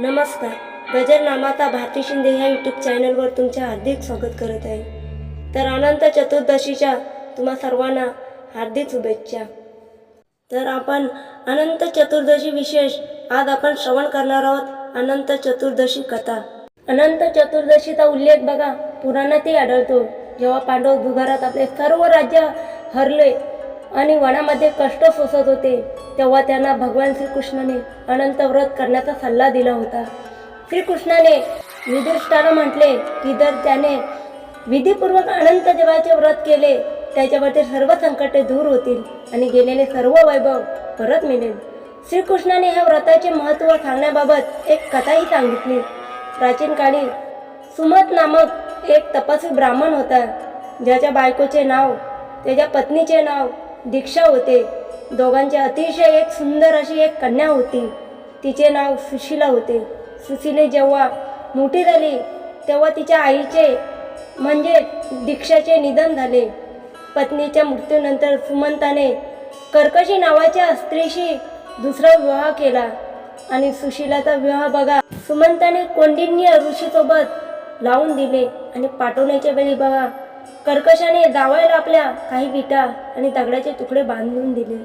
नमस्कार. गजर नामाता भारती शिंदे ह्या यूट्यूब चॅनलवर तुमचे हार्दिक स्वागत करत आहे. तर अनंत चतुर्दशीच्या तुम्हा सर्वांना हार्दिक शुभेच्छा. तर आपण अनंत चतुर्दशी विशेष आज आपण श्रवण करणार आहोत अनंत चतुर्दशी कथा. अनंत चतुर्दशीचा उल्लेख बघा पुराणातही आढळतो. जेव्हा पांडव भुगारात आपले सर्व राज्य हरले आणि वनामध्ये कष्ट सोसत होते तेव्हा त्यांना भगवान श्रीकृष्णाने अनंत व्रत करण्याचा सल्ला दिला होता. श्रीकृष्णाने युधिष्ठाला म्हटले की जर त्याने विधीपूर्वक अनंत देवाचे व्रत केले त्याच्यावरती सर्व संकटे दूर होतील आणि गेलेले सर्व वैभव परत मिळेल. श्रीकृष्णाने ह्या व्रताचे महत्त्व सांगण्याबाबत एक कथाही सांगितली. प्राचीन काळी सुमत नामक एक तपस्वी ब्राह्मण होता. ज्याच्या बायकोचे नाव त्याच्या पत्नीचे नाव दीक्षा होते. दोघांची अतिशय एक सुंदर अशी एक कन्या होती. तिचे नाव सुशिला होते. सुशिले जेव्हा मोठी झाली तेव्हा तिच्या आईचे म्हणजे दीक्षाचे निधन झाले. पत्नीच्या मृत्यूनंतर सुमंताने कर्कशी नावाच्या स्त्रीशी दुसरा विवाह केला. आणि सुशिलाचा विवाह बघा सुमंताने कोंडिन्य ऋषीसोबत लावून दिले. आणि पाठवण्याच्या वेळी बघा कर्कशाने दावायला आपल्या काही विटा आणि दगडाचे तुकडे बांधून दिले.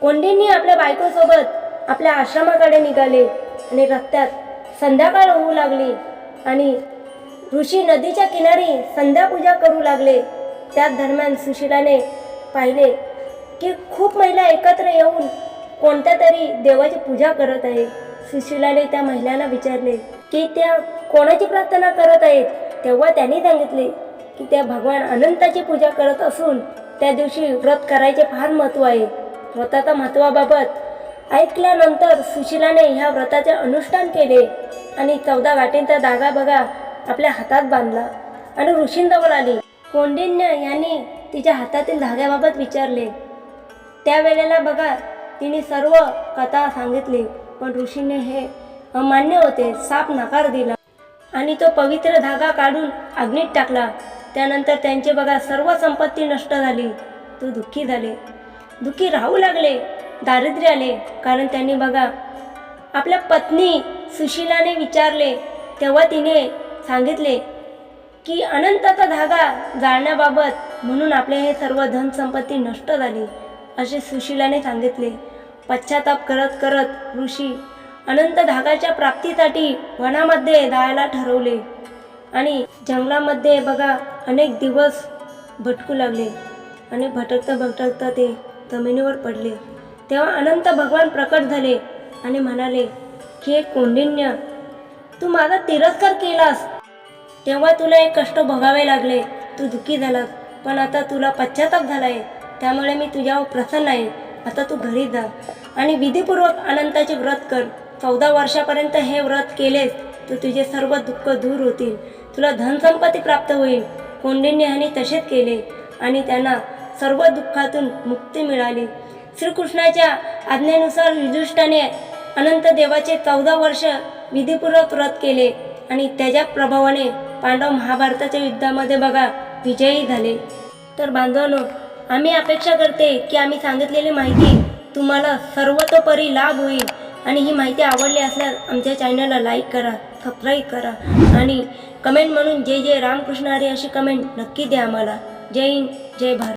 कोंडींनी आपल्या बायकोसोबत आपल्या आश्रमाकडे निघाले आणि रस्त्यात संध्याकाळ होऊ लागली आणि ऋषी नदीच्या किनारी संध्यापूजा करू लागले. त्याच दरम्यान सुशिलाने पाहिले की खूप महिला एकत्र येऊन कोणत्या तरी देवाची पूजा करत आहे सुशिलाने त्या महिलांना विचारले की त्या कोणाची प्रार्थना करत आहेत? तेव्हा त्यांनी सांगितले की त्या भगवान अनंताची पूजा करत असून त्या दिवशी व्रत करायचे फार महत्त्व आहे. व्रताच्या महत्त्वाबाबत ऐकल्यानंतर सुशिलाने ह्या व्रताचे अनुष्ठान केले आणि चौदा गाठींचा धागा बघा आपल्या हातात बांधला आणि ऋषींजवळ आली. कोंडिन्य यांनी तिच्या हातातील धाग्याबाबत विचारले. त्यावेळेला बघा तिने सर्व कथा सांगितली पण ऋषीने हे अमान्य होते साप नकार दिला आणि तो पवित्र धागा काढून अग्नीत टाकला. त्यानंतर त्यांचे बघा सर्व संपत्ती नष्ट झाली. तो दुःखी झाले. दुःखी राहू लागले. दारिद्र्य आले. कारण त्यांनी बघा आपल्या पत्नी सुशीलाने विचारले. तेव्हा तिने सांगितले की अनंताचा धागा जाळण्याबाबत म्हणून आपले हे सर्व धनसंपत्ती नष्ट झाली असे सुशीलाने सांगितले. पश्चाताप करत करत ऋषी अनंत धागाच्या प्राप्तीसाठी वनामध्ये जायला ठरवले. आणि जंगलामध्ये बघा अनेक दिवस भटकू लागले आणि भटकता भटकता ते जमिनीवर पडले. तेव्हा अनंत भगवान प्रकट झाले आणि म्हणाले की हे कोंडिन्य तू माझा तिरस्कार केलास. तेव्हा तुला एक कष्ट भोगावे लागले. तू दुःखी झालास. पण आता तुला पश्चाताप झाला आहे त्यामुळे मी तुझ्यावर प्रसन्न आहे. आता तू घरी जा आणि विधीपूर्वक अनंताचे व्रत कर. चौदा वर्षापर्यंत हे व्रत केलेस तर तुझे सर्व दुःख दूर होतील. तुला धनसंपत्ती प्राप्त होईल. कोंडिन्य यांनी तसेच केले आणि त्यांना सर्व दुःखातून मुक्ती मिळाली. श्रीकृष्णाच्या आज्ञेनुसार युधिष्ठाने अनंत देवाचे चौदा वर्ष विधीपूर्वक व्रत केले आणि त्याच्या प्रभावाने पांडव महाभारताच्या युद्धामध्ये बघा विजयी झाले. तर बांधवांनो आम्ही अपेक्षा करते की आम्ही सांगितलेली माहिती तुम्हाला सर्वतोपरी लाभ होईल. आणि ही माहिती आवडली असल्यास आमच्या चॅनलला लाईक करा सबस्क्राईब करा आणि कमेंट म्हणून जय जय रामकृष्ण हरी अशी कमेंट नक्की द्या आम्हाला. जय हिंद जय भारत.